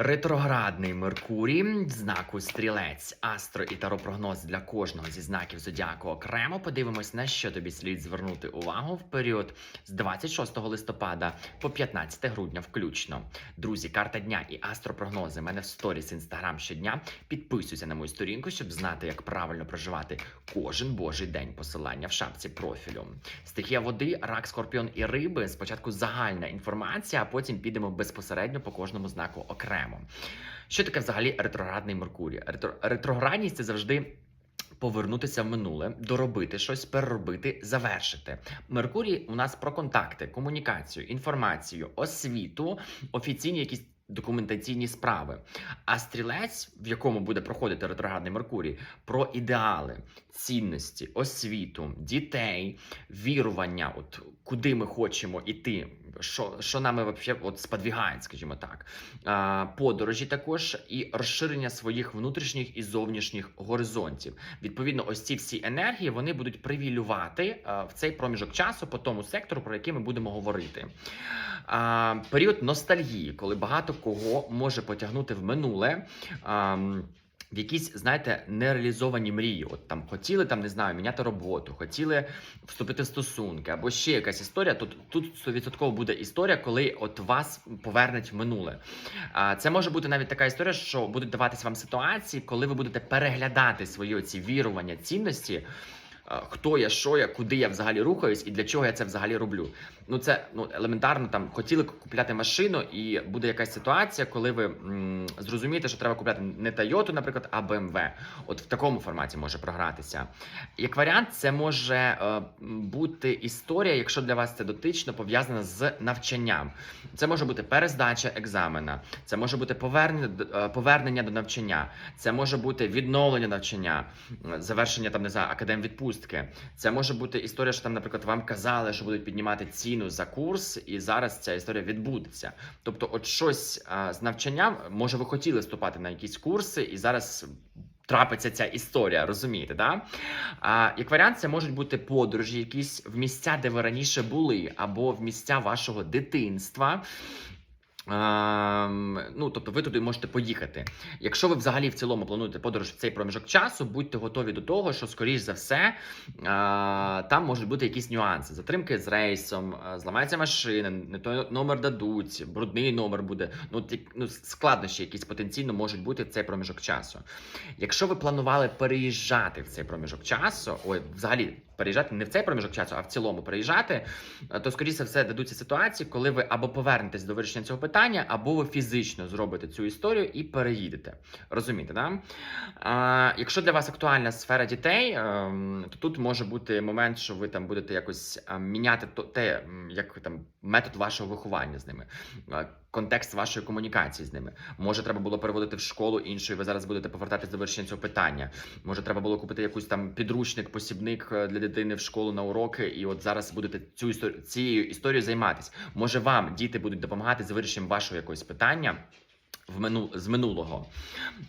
Ретроградний Меркурій знаку Стрілець, астро і таропрогноз для кожного зі знаків зодіаку окремо. Подивимось, на що тобі слід звернути увагу в період з 26 листопада по 15 грудня, включно. Друзі, карта дня і астропрогнози. Мене в сторіс інстаграм щодня. Підписуйся на мою сторінку, щоб знати, як правильно проживати кожен божий день. Посилання в шапці профілю. Стихія води, рак, скорпіон і риби. Спочатку загальна інформація, а потім підемо безпосередньо по кожному знаку окремо. Що таке взагалі ретроградний Меркурій? Ретро... Ретроградність це завжди. Повернутися в минуле, доробити щось, переробити, завершити. Меркурій у нас про контакти, комунікацію, інформацію, освіту, офіційні якісь документаційні справи. А стрілець, в якому буде проходити ретроградний Меркурій, про ідеали, цінності, освіту, дітей, вірування, от куди ми хочемо іти, що, що нами вообще от сподвігає, скажімо так. Подорожі також і розширення своїх внутрішніх і зовнішніх горизонтів. Відповідно, ось ці всі енергії вони будуть привілювати в цей проміжок часу по тому сектору, про який ми будемо говорити. Період ностальгії, коли багато кого може потягнути в минуле. В якісь, знаєте, нереалізовані мрії. От там хотіли там, не знаю, міняти роботу, хотіли вступити в стосунки, або ще якась історія. Тут тут 100% буде історія, коли от вас повернуть в минуле. А це може бути навіть така історія, що будуть даватись вам ситуації, коли ви будете переглядати свої оці вірування, цінності. А, Хто я, що я, куди я взагалі рухаюсь і для чого я це взагалі роблю. Ну це ну елементарно там хотіли купляти машину, і буде якась ситуація, коли ви м, зрозумієте, що треба купляти не Toyota, наприклад, а BMW. От в такому форматі може програтися. Як варіант, це може е, бути історія, якщо для вас це дотично пов'язана з навчанням. Це може бути перездача екзамена, це може бути повернення, е, повернення до навчання, це може бути відновлення навчання, завершення там не знаю, академвідпустки. Це може бути історія, що там, наприклад, вам казали, що будуть піднімати ціну за курс, і зараз ця історія відбудеться. Тобто, от щось а, з навчанням, може, ви хотіли вступати на якісь курси, і зараз. Трапиться ця історія, розумієте, да? А як варіант, це можуть бути подорожі, якісь в місця, де ви раніше були, або в місця вашого дитинства. Ем, ну, тобто ви туди можете поїхати. Якщо ви взагалі в цілому плануєте подорож в цей проміжок часу, будьте готові до того, що, скоріш за все, е, там можуть бути якісь нюанси. Затримки з рейсом, е, зламається машина, не той номер дадуть, брудний номер буде. Ну, ну, складнощі якісь потенційно можуть бути в цей проміжок часу. Якщо ви планували переїжджати в цей проміжок часу, ой, взагалі переїжджати не в цей проміжок часу, а в цілому переїжджати, е, то скоріше все дадуться ситуації, коли ви або повернетесь до вирішення цього питання, або ви фізично зробите цю історію і переїдете. Розумієте, да? А, якщо для вас актуальна сфера дітей, ем, то тут може бути момент, що ви там будете якось міняти те, як там метод вашого виховання з ними. Контекст вашої комунікації з ними. Може, треба було переводити в школу іншу, і ви зараз будете повертатись до вирішення цього питання. Може, треба було купити якусь там підручник, посібник е, для дитини в школу на уроки, і от зараз будете цю історію цією історією займатися. Може, вам діти будуть допомагати з вирішенням вашого якогось питання. В мину з минулого.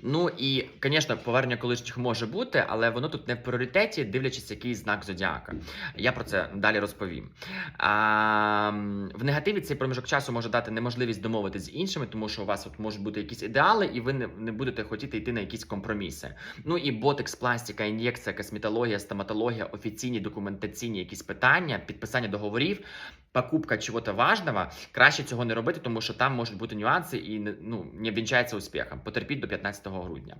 Ну і, звісно, повернення колишніх може бути, але воно тут не в пріоритеті, дивлячись, який знак зодіака. Я про це далі розповім. А, в негативі цей проміжок часу може дати неможливість домовитися з іншими, тому що у вас от можуть бути якісь ідеали, і ви не, не будете хотіти йти на якісь компроміси. Ну і ботекс, пластика, ін'єкція, косметологія, стоматологія, офіційні документаційні якісь питання, підписання договорів. Покупка чого-то важного, краще цього не робити, тому що там можуть бути нюанси і ну, не вінчається успіхом. Потерпіть до 15 грудня.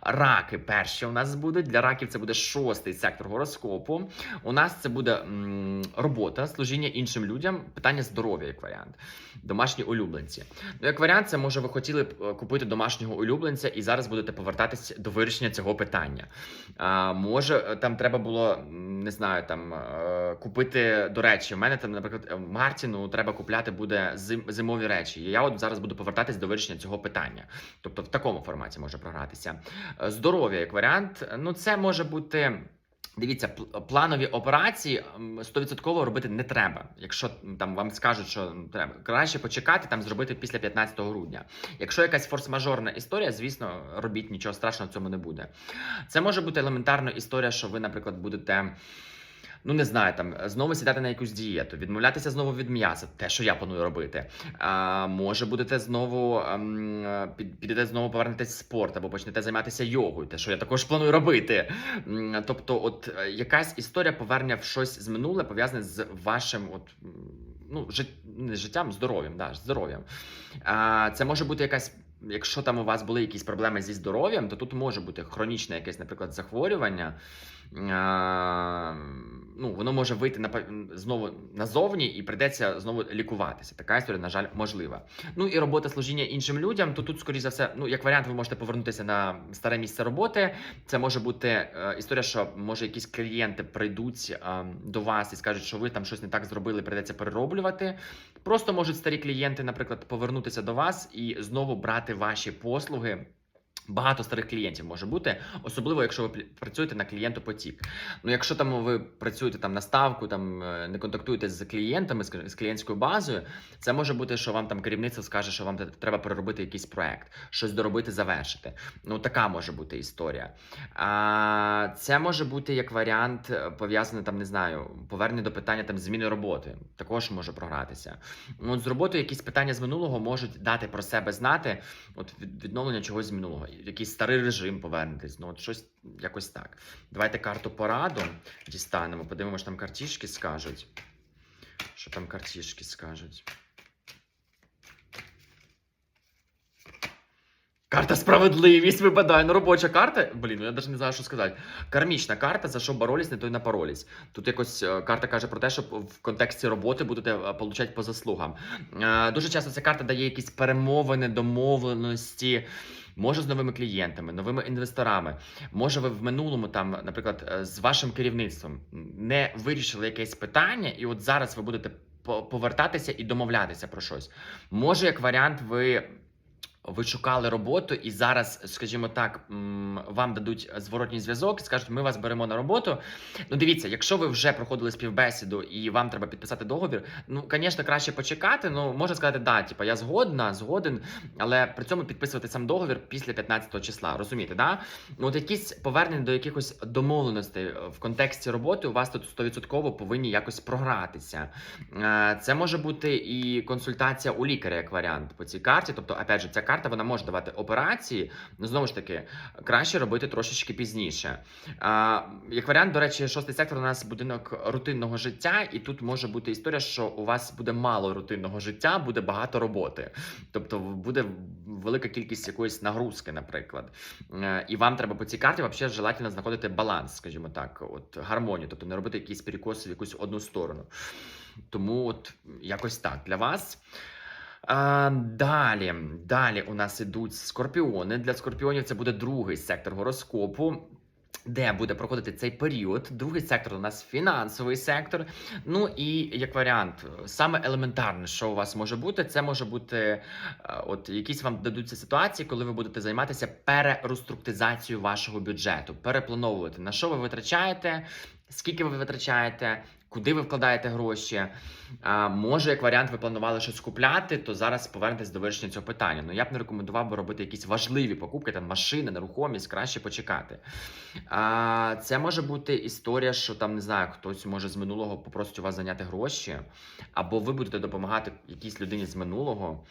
Раки перші у нас будуть. Для раків це буде шостий сектор гороскопу. У нас це буде м, робота, служіння іншим людям, питання здоров'я як варіант. Домашні улюбленці. Ну, як варіант, це може ви хотіли б е, купити домашнього улюбленця і зараз будете повертатись до вирішення цього питання. А, може, е, там треба було, не знаю, там е, купити до речі. У мене там, наприклад, Мартіну треба купляти буде зим, зимові речі. Я от зараз буду повертатись до вирішення цього питання. Тобто в такому форматі може програтися. Е, Здоров'я як варіант. Ну, це може бути. Дивіться, планові операції м, 100% робити не треба. Якщо там вам скажуть, що треба краще почекати, там зробити після 15 грудня. Якщо якась форс-мажорна історія, звісно, робіть нічого страшного в цьому не буде. Це може бути елементарна історія, що ви, наприклад, будете ну не знаю, там знову сідати на якусь дієту, відмовлятися знову від м'яса, те, що я планую робити. А, може будете знову ем, під, підете знову повернетесь в спорт або почнете займатися йогою, те, що я також планую робити. Тобто, от е, якась історія повернення в щось з минуле пов'язане з вашим от. Ну, жит... не життям, здоров'ям, да, здоров'ям. А, це може бути якась якщо там у вас були якісь проблеми зі здоров'ям, то тут може бути хронічне якесь, наприклад, захворювання. Ну, воно може вийти на знову назовні і прийдеться знову лікуватися. Така історія, на жаль, можлива. Ну і робота служіння іншим людям. То тут, скоріш за все, ну як варіант, ви можете повернутися на старе місце роботи. Це може бути е, історія, що може якісь клієнти прийдуть до вас і скажуть, що ви там щось не так зробили, прийдеться перероблювати. Просто можуть старі клієнти, наприклад, повернутися до вас і знову брати ваші послуги. Багато старих клієнтів може бути, особливо якщо ви працюєте на клієнтопотік. Ну, якщо там ви працюєте там на ставку, там е, не контактуєте з клієнтами, з, з клієнтською базою, це може бути, що вам там керівництво скаже, що вам треба переробити якийсь проект, щось доробити, завершити. Ну, така може бути історія. А, це може бути як варіант е, пов'язаний там, не знаю, повернення до питання там зміни роботи. Також може програтися. Ну, от з роботою якісь питання з минулого можуть дати про себе знати, от відновлення чогось з минулого, якийсь старий режим повернетесь. Ну, от щось якось так. Давайте карту пораду дістанемо, подивимося, що там картішки скажуть. Що там картішки скажуть? Карта справедливість випадає. Ну, робоча карта. Блін, ну я навіть не знаю, що сказати. Кармічна карта, за що боролись, не той напоролись. Тут якось е, карта каже про те, що в контексті роботи будете е, получати по заслугам. Е, Дуже часто ця карта дає якісь перемовини, домовленості. Може з новими клієнтами, новими інвесторами. Може, ви в минулому там, наприклад, е, з вашим керівництвом не вирішили якесь питання, і от зараз ви будете по- повертатися і домовлятися про щось. Може, як варіант, ви. Ви шукали роботу, і зараз, скажімо так, вам дадуть зворотній зв'язок скажуть, ми вас беремо на роботу. Ну, дивіться, якщо ви вже проходили співбесіду і вам треба підписати договір, ну, звісно, краще почекати. Ну, можна сказати, да, типа я згодна, згоден, але при цьому підписувати сам договір після 15 числа. Розумієте, да? Ну, от якісь повернення до якихось домовленостей в контексті роботи у вас тут 100% повинні якось програтися. Е, Це може бути і консультація у лікаря як варіант по цій карті. Тобто, опять же, ця карта вона може давати операції. Ну знову ж таки, краще робити трошечки пізніше. А, як варіант, до речі, шостий сектор у нас будинок рутинного життя, і тут може бути історія, що у вас буде мало рутинного життя, буде багато роботи. Тобто буде велика кількість якоїсь нагрузки, наприклад. Е, І вам треба по цій карті взагалі желательно знаходити баланс, скажімо так, от гармонію, тобто не робити якісь перекоси в якусь одну сторону. Тому от якось так для вас. А, далі, далі у нас ідуть скорпіони. Для скорпіонів це буде другий сектор гороскопу. Де буде проходити цей період? Другий сектор у нас фінансовий сектор. Ну і як варіант, саме елементарне, що у вас може бути, це може бути е, от якісь вам дадуться ситуації, коли ви будете займатися перереструктизацією вашого бюджету, переплановувати на що ви витрачаєте, скільки ви витрачаєте, куди ви вкладаєте гроші. Може, як варіант, ви планували щось купляти, то зараз повернетесь до вирішення цього питання. Ну я б не рекомендував би робити якісь важливі покупки, там машини, нерухомість, краще почекати. А, це може бути історія, що там не знаю, хтось може з минулого попросить у вас зайняти гроші, або ви будете допомагати якійсь людині з минулого.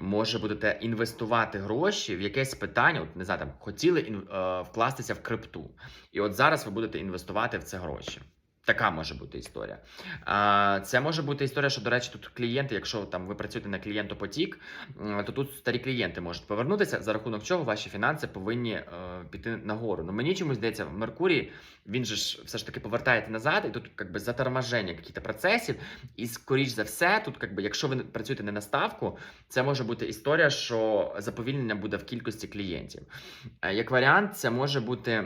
Може, будете інвестувати гроші в якесь питання, от не знаю, там хотіли ін, е, вкластися в крипту, і от зараз ви будете інвестувати в це гроші. Така може бути історія. А, Це може бути історія, що, до речі, тут клієнти, якщо там ви працюєте на клієнтопотік, то тут старі клієнти можуть повернутися, за рахунок чого ваші фінанси повинні е, піти нагору. Ну мені чомусь здається, в Меркурій він же ж все ж таки повертаєте назад, і тут якби заторможення якихось процесів. І скоріш за все, тут, якби, якщо ви працюєте не на ставку, це може бути історія, що заповільнення буде в кількості клієнтів. Е, Як варіант, це може бути.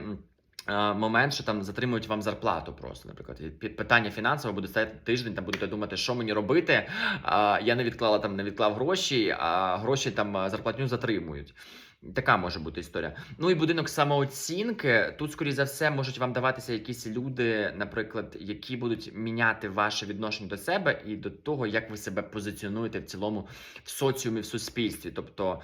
Е, Момент, що там затримують вам зарплату, просто наприклад, І питання фінансове буде стояти тиждень. Там будете думати, що мені робити. Я не відклала там, не відклав гроші, а гроші там зарплатню затримують. Така може бути історія. Ну і будинок самооцінки. Тут, скоріш за все, можуть вам даватися якісь люди, наприклад, які будуть міняти ваше відношення до себе і до того, як ви себе позиціонуєте в цілому в соціумі, в суспільстві. Тобто,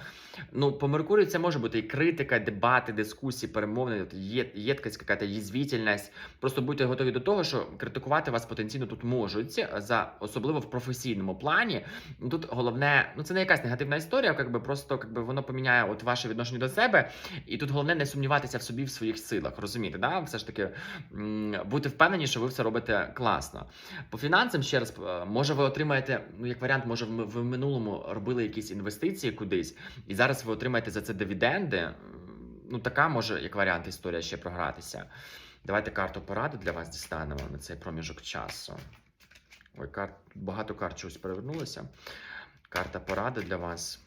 ну по Меркурію це може бути і критика, дебати, дискусії, перемовини. Є, є якась якась їзвітельність. Просто будьте готові до того, що критикувати вас потенційно тут можуть, за особливо в професійному плані. Ну, Тут головне, ну це не якась негативна історія, якби просто якби воно поміняє от ваше відношення до себе, і тут головне не сумніватися в собі в своїх силах. Розумієте, да? Все ж таки бути впевнені, що ви все робите класно. По фінансам ще раз е, може ви отримаєте, ну як варіант, може ви в минулому робили якісь інвестиції кудись, і зараз ви отримаєте за це дивіденди. Ну, така може, як варіант, історія ще програтися. Давайте карту поради для вас дістанемо на цей проміжок часу. Ой, карт, багато карт чогось перевернулося. Карта поради для вас.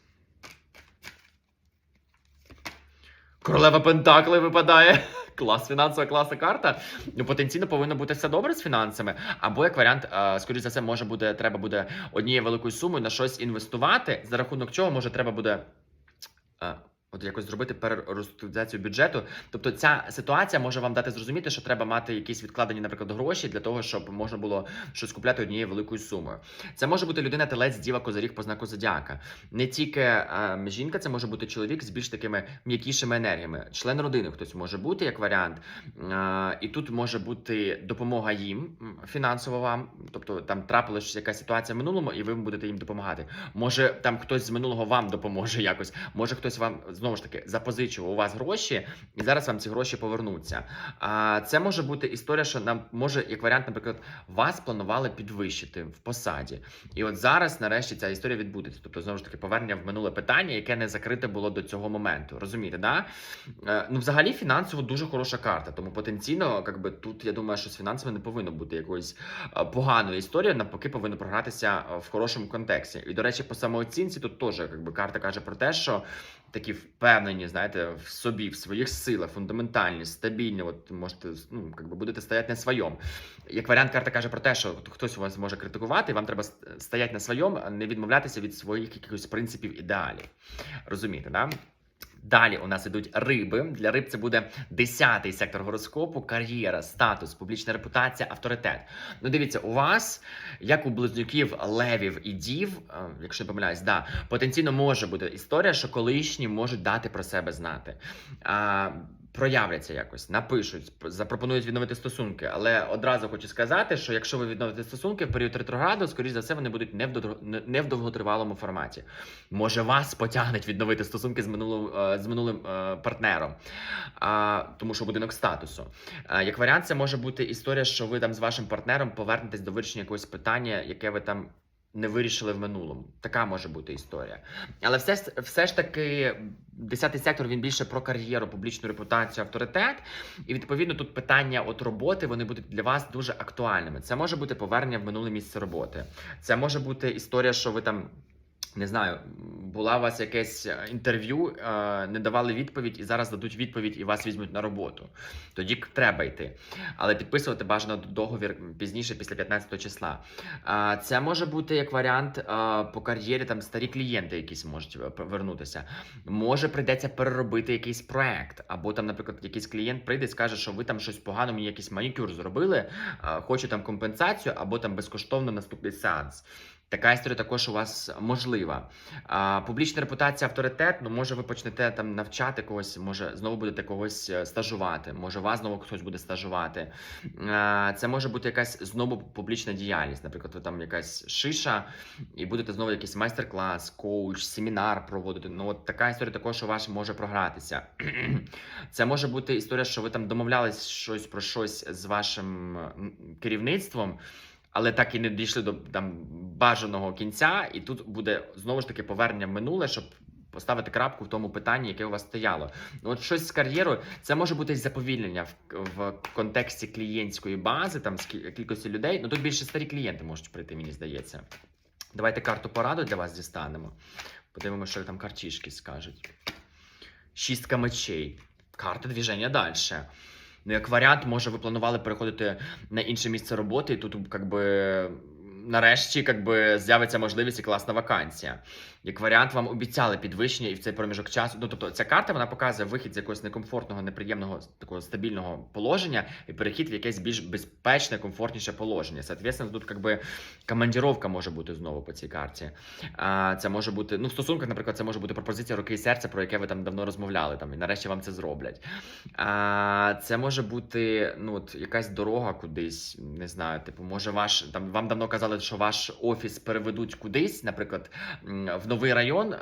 Королева Пентакли випадає. Клас, фінансова класна карта. Ну, потенційно повинно бути все добре з фінансами. Або як варіант, е, скоріш за все, може буде, треба буде однією великою сумою на щось інвестувати, за рахунок чого може треба буде. От якось зробити перероструктуризацію бюджету. Тобто ця ситуація може вам дати зрозуміти, що треба мати якісь відкладені, наприклад, гроші для того, щоб можна було щось купляти однією великою сумою. Це може бути людина, телець, діва, козиріг по знаку зодіака. Не тільки е, жінка, це може бути чоловік з більш такими м'якішими енергіями. Член родини хтось може бути як варіант. Е, і тут може бути допомога їм фінансово вам. Тобто там трапилась якась ситуація в минулому, і ви будете їм допомагати. Може, там хтось з минулого вам допоможе якось. Може, хтось вам знову ж таки запозичував у вас гроші, і зараз вам ці гроші повернуться. А це може бути історія, що нам може, як варіант, наприклад, вас планували підвищити в посаді. І от зараз, нарешті, ця історія відбудеться. Тобто, знову ж таки, повернення в минуле питання, яке не закрите було до цього моменту. Розумієте, да? Е, Ну, взагалі, фінансово дуже хороша карта. Тому потенційно, якби тут я думаю, що з фінансами не повинно бути якоюсь е, поганою історією, навпаки, повинно програтися е, в хорошому контексті. І до речі, по самооцінці тут теж якби карта каже про те, що такі впевнені, знаєте, в собі, в своїх силах, фундаментальні, стабільні. От можете ну, якби будете стояти на своєму. Як варіант, карта каже про те, що хтось у вас може критикувати, вам треба ст- стояти на своєму, а не відмовлятися від своїх якихось принципів ідеалів. Розумієте, да? Далі у нас ідуть риби. Для риб це буде 10-й сектор гороскопу, кар'єра, статус, публічна репутація, авторитет. Ну, дивіться, у вас, як у близнюків, левів і дів, е, якщо не помиляюсь, да, потенційно може бути історія, що колишні можуть дати про себе знати. Проявляться якось, напишуть, запропонують відновити стосунки. Але одразу хочу сказати, що якщо ви відновите стосунки в період ретрограду, скоріш за все, вони будуть не в не- в довготривалому форматі. Може, вас потягнуть відновити стосунки з минулим, е, з минулим е, партнером, а, тому що будинок статусу. Як варіант, це може бути історія, що ви там з вашим партнером повернетесь до вирішення якогось питання, яке ви там. Не вирішили в минулому. Така може бути історія. Але все, все ж таки, 10-й сектор він більше про кар'єру, публічну репутацію, авторитет. І відповідно тут питання от роботи вони будуть для вас дуже актуальними. Це може бути повернення в минуле місце роботи. Це може бути історія, що ви там. Не знаю, була у вас якесь е, інтерв'ю, е, не давали відповідь, і зараз дадуть відповідь і вас візьмуть на роботу. Тоді треба йти. Але підписувати бажано договір пізніше, після 15 числа. Це може бути як варіант е, по кар'єрі, там старі клієнти якісь можуть повернутися. Може, прийдеться переробити якийсь проект, або там, наприклад, якийсь клієнт прийде і скаже, що ви там щось погано, мені якийсь манікюр зробили, хочу там компенсацію, або там безкоштовно наступний сеанс. Така історія також у вас можлива. А, публічна репутація, авторитет. Ну, може, ви почнете там навчати когось, може знову будете когось е, стажувати, може вас знову хтось буде стажувати. А, це може бути якась знову публічна діяльність. Наприклад, ви там якась шиша, і будете знову якийсь майстер-клас, коуч, семінар проводити. Ну, от така історія також у вас може програтися. Це може бути історія, що ви там домовлялись щось про щось з вашим керівництвом. Але так і не дійшли до там бажаного кінця, і тут буде знову ж таки повернення в минуле, щоб поставити крапку в тому питанні, яке у вас стояло. От щось з кар'єрою, це може бути заповільнення в, в контексті клієнтської бази, там кількості людей. Ну тут більше старі клієнти можуть прийти, мені здається. Давайте карту пораду для вас дістанемо. Подивимося, що там картішки скажуть. Шістка мечей. Карта движення далі. Ну, як варіант, може, ви планували переходити на інше місце роботи, і тут, как би, нарешті, как би, з'явиться можливість і класна вакансія. Як варіант, вам обіцяли підвищення і в цей проміжок часу. Ну тобто, ця карта вона показує вихід з якогось некомфортного, неприємного такого стабільного положення і перехід в якесь більш безпечне, комфортніше положення. Соответственно, тут якби командіровка може бути знову по цій карті. А, це може бути, ну в стосунках, наприклад, це може бути пропозиція руки і серця, про яке ви там давно розмовляли. Там і нарешті вам це зроблять. А, це може бути ну от якась дорога кудись. Не знаю, типу, може, ваш там вам давно казали, що ваш офіс переведуть кудись, наприклад, в новий район.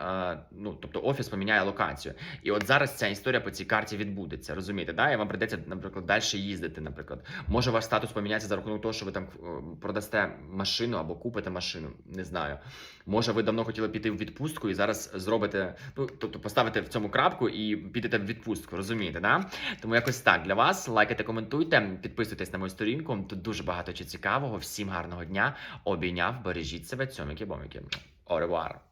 Ну тобто офіс поміняє локацію. І от зараз ця історія по цій карті відбудеться. Розумієте, да? І вам прийдеться, наприклад, далі їздити. Наприклад, може ваш статус поміняється за рахунок того, що ви там е, продасте машину або купите машину. Не знаю. Може, ви давно хотіли піти в відпустку і зараз зробите, ну тобто поставите в цьому крапку і підете в відпустку. Розумієте, да? Тому якось так для вас. Лайкайте, коментуйте, підписуйтесь на мою сторінку. Тут дуже багато чи цікавого. Всім гарного дня. Обійняв, бережіть себе, цьоміки-боміки. Оревуар.